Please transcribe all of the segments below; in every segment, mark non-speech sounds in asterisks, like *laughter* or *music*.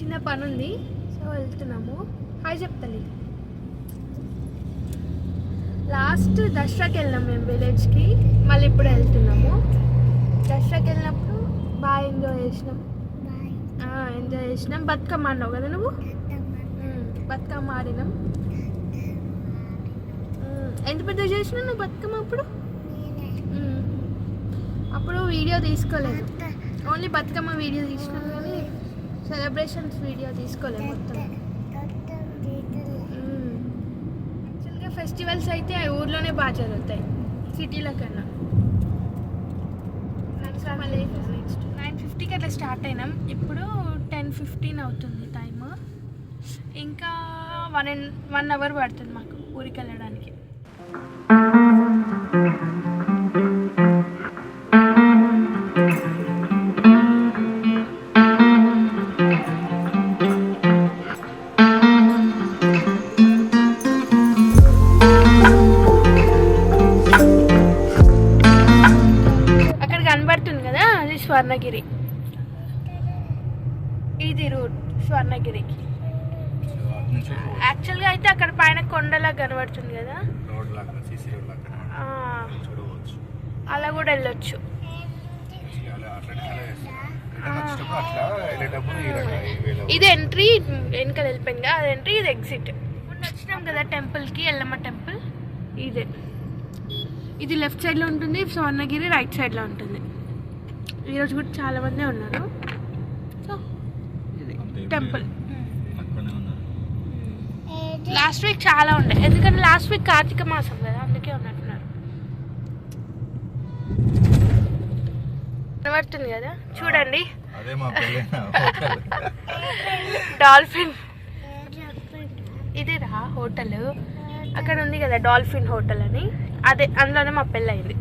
చిన్న పని ఉంది సో వెళ్తున్నాము. హాయ్ చెప్తాను లాస్ట్ దసరాకి వెళ్ళాం మేము విలేజ్కి మళ్ళీ ఇప్పుడు వెళ్తున్నాము. దసరాకి వెళ్ళినప్పుడు బాగా ఎంజాయ్ చేసినాం. ఎంజాయ్ చేసినాం. బతుకమ్మ అన్నావు కదా నువ్వు? బతుకమ్మ ఆడినాం ఎంత పెద్ద చేసినావు నువ్వు బతుకమ్మ అప్పుడు? అప్పుడు వీడియో తీసుకోలేదు. ఓన్లీ బతుకమ్మ వీడియో తీసినాం కానీ సెలబ్రేషన్స్ వీడియో తీసుకోలేదు మొత్తం. యాక్చువల్గా ఫెస్టివల్స్ అయితే ఆ ఊర్లోనే బాగా జరుగుతాయి సిటీలో కన్నా నెక్స్ట్ నైన్ ఫిఫ్టీకి అట్లా స్టార్ట్ అయినాం. ఇప్పుడు టెన్ ఫిఫ్టీన్ అవుతుంది టైమ్. ఇంకా వన్ అండ్ వన్ అవర్ పడుతుంది మాకు ఊరికి వెళ్ళడానికి. వేలో ఇది ఎంట్రీ వెనకాల వెళ్ళిపోయింది కదా అది ఎంట్రీ ఇది ఎగ్జిట్ మొన్న వచ్చినాం కదా టెంపుల్కి ఎల్లమ్మ టెంపుల్? ఇదే. ఇది లెఫ్ట్ సైడ్లో ఉంటుంది స్వర్ణగిరి రైట్ సైడ్లో ఉంటుంది. ఈరోజు కూడా చాలా మంది ఉన్నారు. సో ఇది టెంపుల్. లాస్ట్ వీక్ చాలా ఉండే. ఎందుకంటే లాస్ట్ వీక్ కార్తీక మాసం కదా అందుకే ఉన్నట్టున్నారు. కనబడుతుంది కదా? చూడండి. అదే మా పెళ్ళైన హోటల్ డాల్ఫిన్. ఇది రా హోటల్? అక్కడ ఉంది కదా డాల్ఫిన్ హోటల్ అని. అదే అందులోనే మా పెళ్ళి అయింది.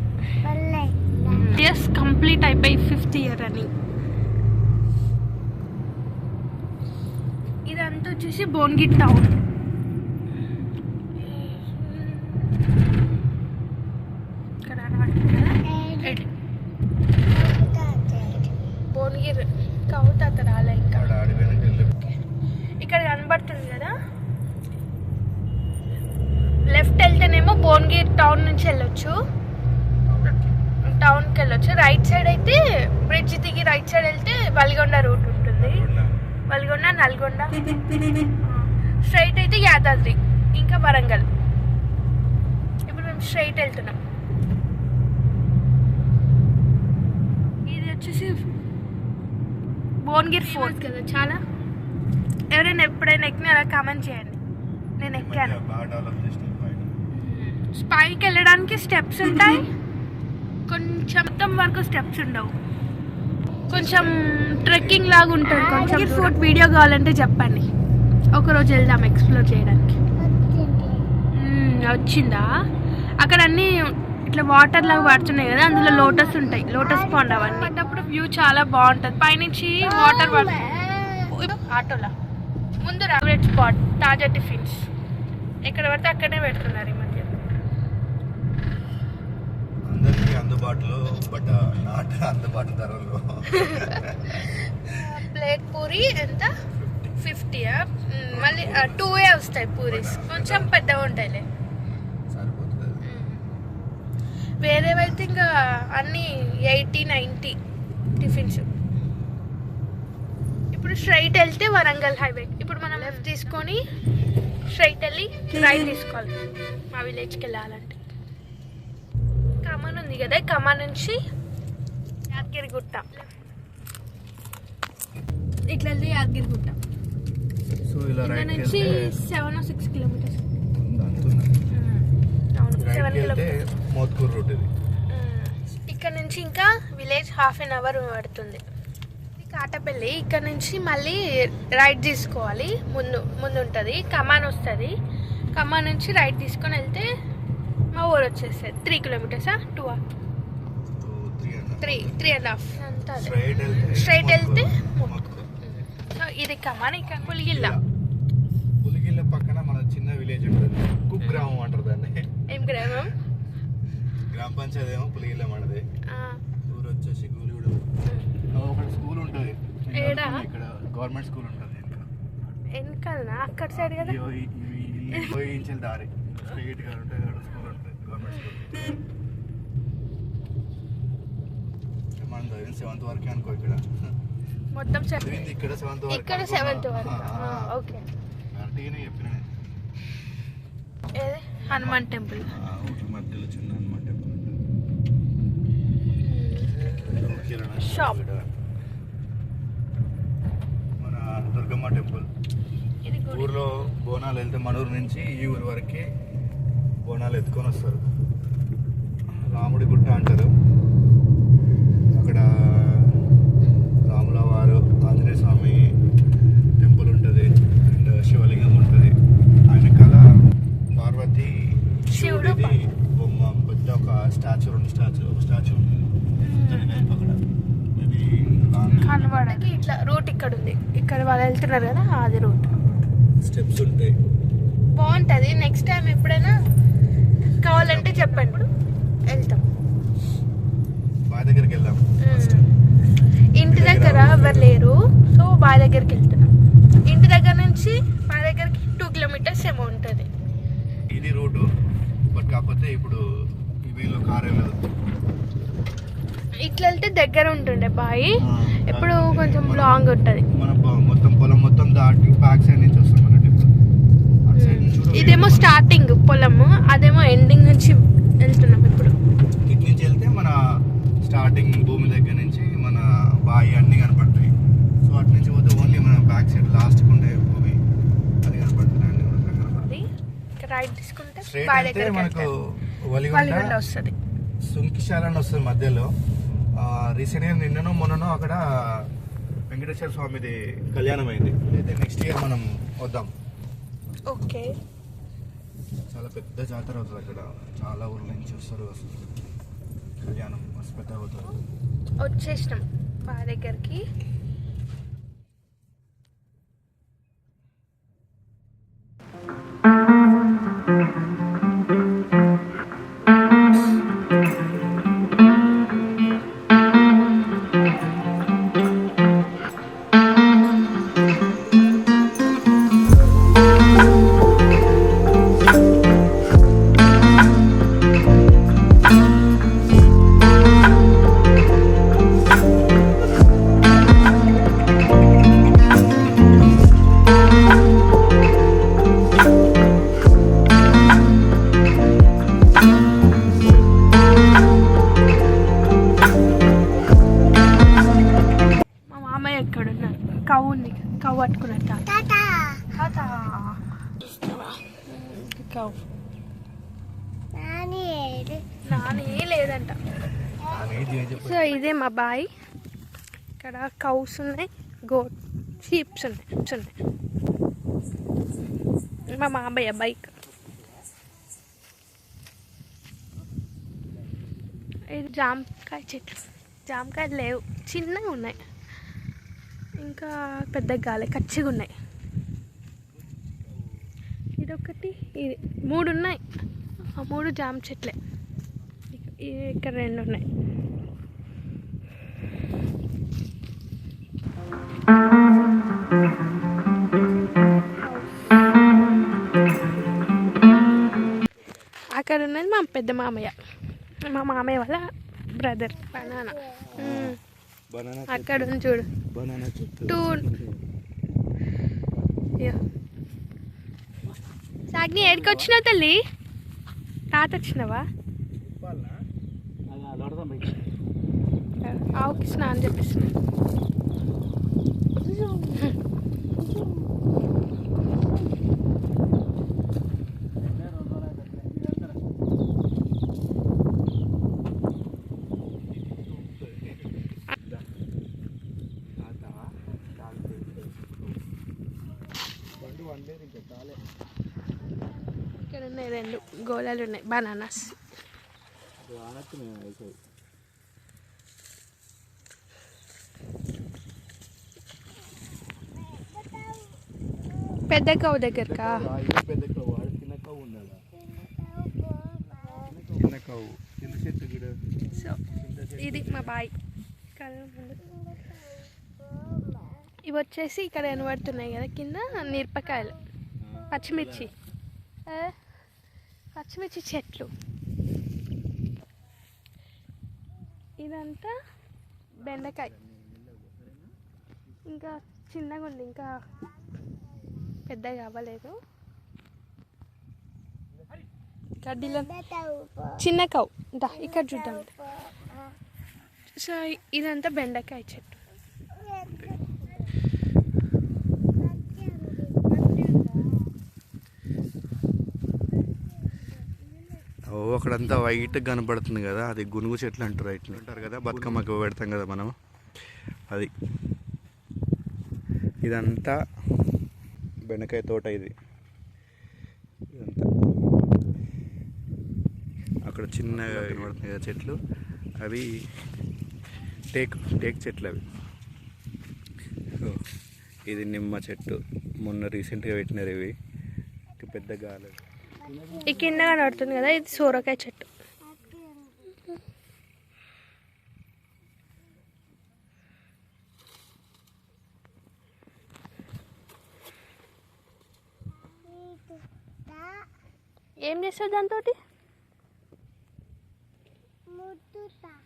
ఇయర్స్ కంప్లీట్ అయిపోయి ఫిఫ్త్ ఇయర్ అని. ఇదంతా వచ్చేసి బోన్గిట్ టౌన్ ఇక్కడ కనబడుతుంది కదా ఎడ్. భువనగిరి కవుత అక్కడ రాలే ఇంకా ఆడ ఆడిపోయినాక వెళ్ళి ఇక్కడ కనబడుతుంది కదా లెఫ్ట్ వెళ్తేనేమో భువనగిరి టౌన్ నుంచి వెళ్ళొచ్చు. టౌన్కి వెళ్ళొచ్చు. రైట్ సైడ్ అయితే బ్రిడ్జ్ దిగి రైట్ సైడ్ వెళ్తే వల్గొండ రూట్ ఉంటుంది. వల్గొండ నల్గొండ స్ట్రైట్ అయితే యాదాద్రి ఇంకా వరంగల్. ఇప్పుడు మేము స్ట్రైట్ వెళ్తున్నాం. ఇది వచ్చేసి భువనగిరి ఫోర్ట్. కదా చాలా. ఎవరైనా ఎప్పుడైనా ఎక్కినారా కామెంట్ చేయండి. నేను ఎక్కాను బాగా డెవలప్ చేసిన పైన పైకి వెళ్ళడానికి స్టెప్స్ ఉంటాయి. కొంచెం మొత్తం వరకు స్టెప్స్ ఉండవు. కొంచెం ట్రెక్కింగ్ లాగా ఉంటుంది. కొంచెం ఫోర్ట్ వీడియో కావాలంటే చెప్పండి. ఒకరోజు వెళ్దాం ఎక్స్ప్లోర్ చేయడానికి. వచ్చిందా? అక్కడ అన్ని ఇట్లా వాటర్ లాగా పడుతున్నాయి కదా అందులో లోటస్ ఉంటాయి. లోటస్ పాండ్ అవన్నీ. పడ్డప్పుడు వ్యూ చాలా బాగుంటుంది. పైనుంచి వాటర్ ఆటోలా. ముందు ఫేవరెట్ స్పాట్ తాజా టిఫిన్స్ ఎక్కడ పడితే అక్కడనే పెడుతున్నారు ఈ మధ్య అందరికీ అందుబాటులో బట్ నాట్ అందుబాటు ధరలో *laughs* ప్లేట్ పూరి ఎంత? ఫిఫ్టీయా మళ్ళీ టూ ఏ వస్తాయి పూరీస్. కొంచెం పెద్దగా ఉంటాయిలే. వేరేవైతే ఇంకా అన్ని ఎయిటీ నైంటీ టిఫిన్స్. ఇప్పుడు స్ట్రైట్ వెళ్తే వరంగల్ హైవే. ఇప్పుడు మనం లెఫ్ట్ తీసుకొని స్ట్రైట్ వెళ్ళి రైట్ తీసుకోవాలి. మా విలేజ్కి వెళ్ళాలంటే. ఉంది కదా కమాన్ నుంచి యాదగిరిగుట్ట ఇట్లా వెళ్తే యాదగిరిగుట్ట సో ఇలా ఇక్కడ రైట్ నుంచి seven six kilometres seven kilometres Mothkur ఇది. ఇక్కడ నుంచి ఇంకా విలేజ్ హాఫ్ అన్ అవర్ పడుతుంది. కాటపల్లి. ఇక్కడ నుంచి మళ్ళీ రైట్ తీసుకోవాలి. ముందు ముందు ఉంటుంది కమాన్ వస్తుంది కమాన్ నుంచి రైట్ తీసుకొని వెళ్తే మా ఊరు వచ్చేస్తుంది three కిలోమీటర్సా two two three three three and half. Straight వెళ్తే ఇది కమాన్ ఇక్కడ పులిగిల్ల పులిగిల్ల పక్కన మన చిన్న విలేజ్ ఉంటుంది కుక్ గ్రామం అంటారు దాన్ని ఏం గ్రామం గ్రామ పంచాయతీ ఏమో పులిగిల్ల మనది ఆ, ఊరు వచ్చేసి గూలిగూడ ఒక స్కూల్ ఉంటుంది ఏడా? ఇక్కడ గవర్నమెంట్ స్కూల్ ఉంటుంది ఇంకా వెనకాలనా అక్కడ సైడ్ కదా దారి స్ట్రైట్గా ఉంటుంది మనం చదివింది సెవెంత్ వరకే అనుకో ఇక్కడ మొత్తం చదివింది ఇక్కడ సెవెంత్ వరకు ఇక్కడ. సెవెంత్ వరకు. ఓకే కరెక్ట్గానే చెప్పిన హనుమాన్ టెంపుల్ మధ్యలో చిన్న కిరాణా Shop. ఇక్కడ. మన దుర్గమ్మ టెంపుల్ ఊర్లో బోనాలు వెళ్తే మన ఊరు నుంచి ఈ ఊరు వరకే బోనాలు ఎత్తుకొని వస్తారు. రాముడి గుట్ట అంటారు. అక్కడ రాముల వారు ఆంజనేయ స్వామి టెంపుల్ ఉంటుంది అండ్ శివలింగం ఉంటుంది. ఆయన కళ పార్వతి శివుడు శివుడిది బొమ్మ పెద్ద ఒక స్టాచ్యూ రెండు స్టాచ్యూ ఒక స్టాచ్యూ ఉంది. అక్కడ. కనబడకి ఇట్లా రూట్ ఇక్కడ ఉంది. ఇక్కడ వాళ్ళు వెళ్తున్నారు కదా అది రూట్ స్టెప్స్ ఉంటాయి. బాగుంటుంది. నెక్స్ట్ టైం ఎప్పుడైనా కావాలంటే చెప్పండి. వెళ్తాం. బావి దగ్గరికి వెళ్దాం. ఇంటి దగ్గర ఎవరు లేరు సో బావి దగ్గరికి వెళ్తున్నాం. ఇంటి దగ్గర నుంచి బావి దగ్గరికి టూ కిలోమీటర్స్ ఏమో ఉంటుంది. ఇది రూటు బట్ కాకపోతే ఇప్పుడు కార్ వెళ్ళదు ఇట్లా వెళ్తే దగ్గర ఉంటుండే బావి ఇప్పుడు కొంచెం లాంగ్ ఉంటుంది. మన మొత్తం పొలం మొత్తం దాటి బ్యాక్ సైడ్ నుంచి వస్తాం అన్నట్టు ఇప్పుడు అటు సైడ్ నుంచి కూడా ఇదేమో స్టార్టింగ్ పొలము అదేమో ఎండింగ్ నుంచి వెళ్తున్నాం ఇప్పుడు. ఇటు నుంచి వెళ్తే మన స్టార్టింగ్ భూమి దగ్గర నుంచి మన బావి అన్ని కనపడతాయి. సో అటు నుంచి పోతే ఓన్లీ మన బ్యాక్ సైడ్ లాస్ట్ ఉండే భూమి అది కనపడుతుంది రైట్ తీసుకుంటే మనకు వలిగొండ వస్తుంది. సుంకిశాల అని వస్తుంది మధ్యలో. రీసెంట్గా నిన్ననో మొన్ననో అక్కడ వెంకటేశ్వర స్వామిది కళ్యాణం అయింది అయితే నెక్స్ట్ ఇయర్ మనం వద్దాం. ఓకే. చాలా పెద్ద జాతర అవుతుంది అక్కడ. చాలా ఊర్ల నుంచి వస్తారు అసలు. కళ్యాణం మస్తు పెద్ద అవుతుంది వచ్చేసినాం బావి దగ్గరికి. లేదంట సో ఇదే మా బాయ్. ఇక్కడ కౌస్ ఉన్నాయి గోట్ షీప్స్ ఉన్నాయి ఉన్నాయి. మా మామయ్య బైక్. ఇది జామకాయ చెట్లు. జామకాయలు లేవు చిన్నగా ఉన్నాయి. ఇంకా పెద్ద గాలి కచ్చిగా ఉన్నాయి. ఇదొకటి ఇది మూడు ఉన్నాయి. ఆ మూడు జామ చెట్లే. ఇక్కడ రెండు ఉన్నాయి. అక్కడ ఉన్నది మా పెద్ద మామయ్య. మా మామయ్య వాళ్ళ బ్రదర్ బనానా. అక్కడ ఉంది చూడు. టూ. సాగ్ని ఏడికి వచ్చినావు తల్లి? తాత వచ్చినావా ఆవుకి స్నానం చెప్పిస్తున్నా ఇక్కడ ఉన్నాయి రెండు గోళాలు ఉన్నాయి బనానాస్ పెద్ద కవ్వ దగ్గరకా? పెద్ద కవ్వు ఆడ చిన్న కవ్వు ఉండాలి చిన్న కవ్వు చిన్న చెట్టు కూడా సో ఇది మా బాయ్. ఇవి వచ్చేసి ఇక్కడ కనబడుతున్నాయి కదా కింద మిరపకాయలు పచ్చిమిర్చి. పచ్చిమిర్చి చెట్లు. ఇదంతా బెండకాయ. ఇంకా చిన్నగా ఉంది ఇంకా పెద్దగా అవ్వలేదు. గడ్డిలో చిన్న కవ్ దా ఇక్కడ చూద్దాం. సో ఇదంతా బెండకాయ చెట్టు. ఓ అక్కడంతా వైట్ కనపడుతుంది కదా అది గునుగు చెట్లు అంటారు ఇట్లా అంటారు కదా బతుకమ్మకి పెడతాం కదా మనం అది. ఇదంతా బెండకాయ తోట ఇది. ఇదంతా. అక్కడ చిన్నగా కనబడుతున్నాయి కదా చెట్లు. అవి టేక్ టేక్ చెట్లు అవి. ఇది నిమ్మ చెట్టు. మొన్న రీసెంట్గా పెట్టినారు ఇవి. ఇంకా పెద్ద గాలి. ఈ కింద కనబడుతుంది కదా ఇది సోరకాయ చెట్టు ఏం చేస్తావు దాంతో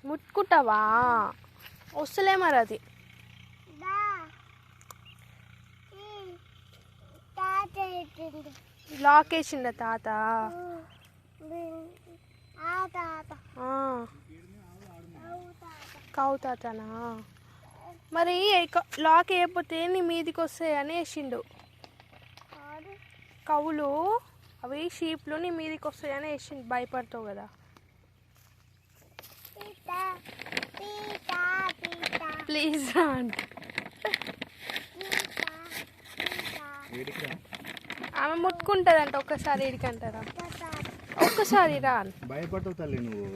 ముట్టుకుంటావా? వస్తలే మరి అది. లాక్ వేసిండ తాత. కావు తాతనా? మరి లాక్ వేయకపోతే నీ మీదికి వస్తాయని వేసిండు. కవులు? అవి షీప్లు నీ మీదికి వస్తాయని వేసిండు భయపడతావు కదా. ప్లీజ్ రా అంట. ఆమె ముట్టుకుంటుందంట ఒక్కసారి ఇడికంటారా ఒక్కసారి రా. భయపడతావు తల్లి నువ్వు?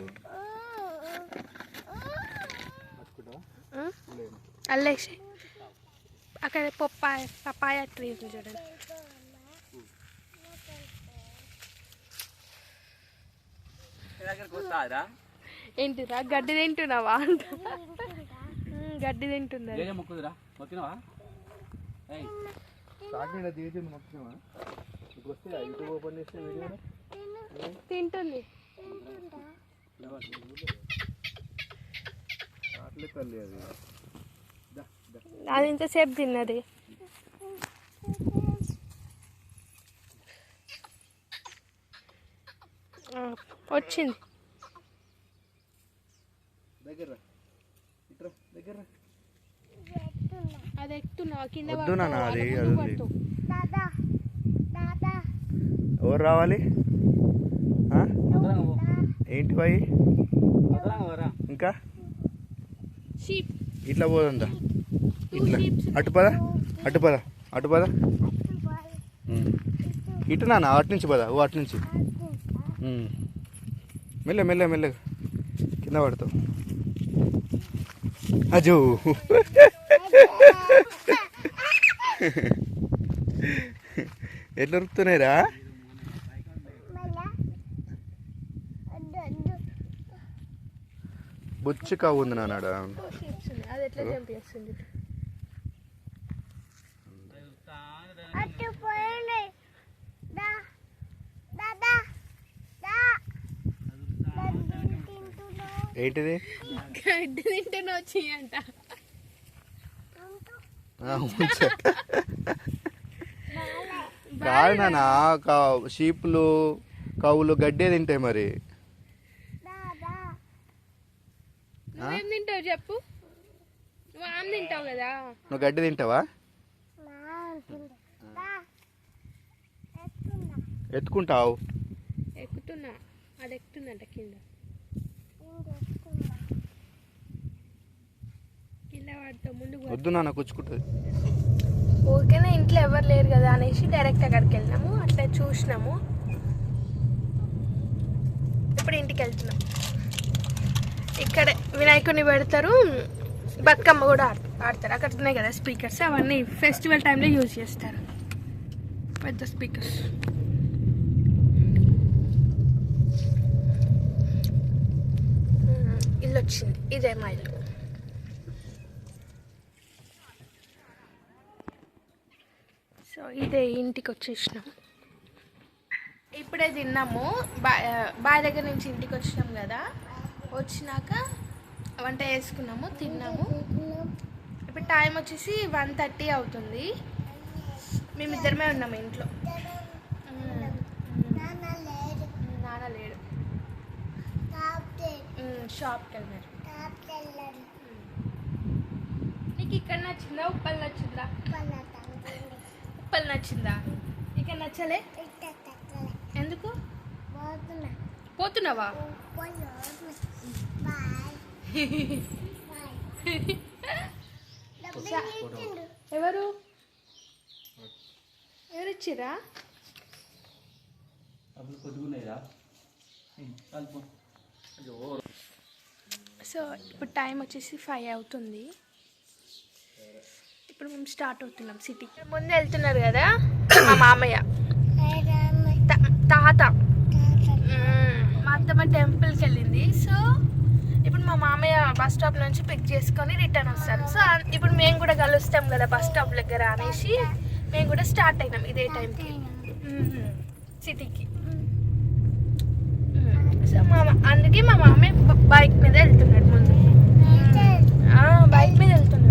అల్లేసి అక్కడ పప్పాయ పపాయ ట్రీ చూడండి. ఏంటిరా? గడ్డి తింటున్నావా? అంట గడ్డి తింటుంది అది. మొక్కుదురా. మొక్కినవా? తింటుంది. అది ఇంతసేపు తిన్నది. ఆ, వచ్చింది. దగ్గర ఇట్రా దగ్గర అది కింద. ఎవరు రావాలి. ఏంటి బాయ్? పోరా. ఇంకా ఇట్లా పోదంతా టూ ఇట్లా అటు పద అటు పద అటు పద. ఇటు నాన్న అటు నుంచి పద ఓ అటు నుంచి. మెల్ల మెల్ల మెల్ల. కింద పడతావు. అజో. ఎట్లా ఉరుకుతున్నాయిరా బుచ్చి కావు ఉంది నాన్నాడ టూ షీప్స్ ఉన్నాయి అది ఎట్లా జంప్ చేస్తుంది ఏంటిది? గడ్డి తింటేనే వచ్చి అంట. కాదు నాన్న కా- షీపులు కవులు గడ్డే తింటాయి మరి. నువ్వేం తింటావు చెప్పు. నువ్వు ఆమె తింటావు కదా. నువ్వు గడ్డి తింటావా? ఎత్తుకుంటావు? ఎక్కుతున్నా. అది ఎక్కుతుందంట కింద కింద పడతావు ముందుకు పడతావు. వద్దు నాన్న కూర్చుకుంటుంది ఊరికేనే ఇంట్లో ఎవరు లేరు కదా అనేసి డైరెక్ట్ అక్కడికి వెళ్ళినాము అట్లా చూసినాము. ఇప్పుడు ఇంటికి వెళ్తున్నాం. ఇక్కడ వినాయకుడిని పెడతారు బతుకమ్మ కూడా ఆడ- ఆడతారు. అక్కడ ఉన్నాయి కదా స్పీకర్స్ అవన్నీ ఫెస్టివల్ టైంలో యూజ్ చేస్తారు. పెద్ద స్పీకర్స్ ఇల్లు వచ్చింది. ఇదే మా ఇల్లు. ఇదే ఇంటికి వచ్చేసినాం ఇప్పుడే తిన్నాము. బా బాయ్ దగ్గర నుంచి ఇంటికి వచ్చినాం కదా. వచ్చినాక వంట చేసుకున్నాము తిన్నాము. ఇప్పుడు టైం వచ్చేసి వన్ థర్టీ అవుతుంది. మేమిద్దరమే ఉన్నాము ఇంట్లో. నాన్న లేడు. షాప్కి వెళ్ళారు. నీకు ఇక్కడ నచ్చిందా ఉప్పల్ నచ్చిందా ఉప్పల్ నచ్చిందా? ఇక నచ్చలే? ఎందుకు? పోతున్నావా? ఎవరు? ఎవరు ఇచ్చిరా సో ఇప్పుడు టైం వచ్చేసి ఫైవ్ అవుతుంది. ఇప్పుడు మేము స్టార్ట్ అవుతున్నాం సిటీ. ముందు వెళ్తున్నారు కదా మా *coughs* మామయ్య. త- తాత. మా అత్తమ్మ టెంపుల్కి వెళ్ళింది. సో ఇప్పుడు మా మామయ్య బస్ స్టాప్ నుంచి పిక్ చేసుకొని రిటర్న్ వస్తారు సో ఇప్పుడు మేము కూడా కలుస్తాం కదా బస్ స్టాప్ దగ్గర అనేసి. మేము కూడా స్టార్ట్ అయినాం ఇదే టైంకి. సిటీకి. సో మా అందుకే మా మామయ్య బ- బైక్ మీద వెళ్తున్నాడు ముందు ఆ, బైక్ మీద వెళ్తున్నారు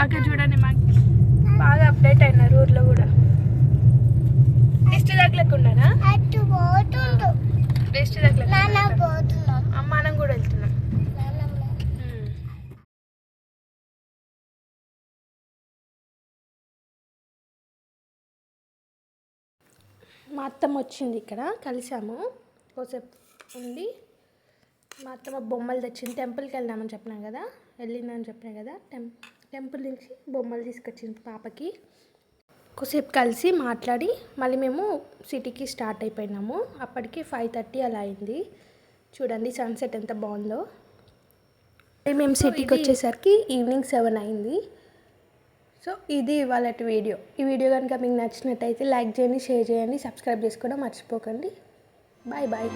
అక్కడ చూడండి మాకు బాగా అప్డేట్ అయినారు ఊర్లో కూడా దిష్టి తగలకుండానా దిష్టి తగలకుండా మనం కూడా వెళ్తున్నాం ఉమ్. మా అత్తమ్మ వచ్చింది ఇక్కడ కలిసాము. కోసేపు ఉండి మా అత్తమ్మ బొమ్మలు తెచ్చింది. టెంపుల్కి వెళ్ళామని చెప్పినా కదా వెళ్ళిందని చెప్పినా కదా టెం టెంపుల్ నుంచి బొమ్మలు తీసుకొచ్చింది పాపకి. కొద్దిసేపు కలిసి మాట్లాడి మళ్ళీ మేము సిటీకి స్టార్ట్ అయిపోయినాము. అప్పటికి ఫైవ్ థర్టీ అలా అయింది. చూడండి సన్సెట్ ఎంత బాగుందో. మేము సిటీకి వచ్చేసరికి ఈవినింగ్ సెవెన్ అయింది. సో ఇది ఇవాళ వీడియో. ఈ వీడియో కనుక మీకు నచ్చినట్టయితే లైక్ చేయండి షేర్ చేయండి సబ్స్క్రైబ్ చేసుకోవడం మర్చిపోకండి. Bye bye.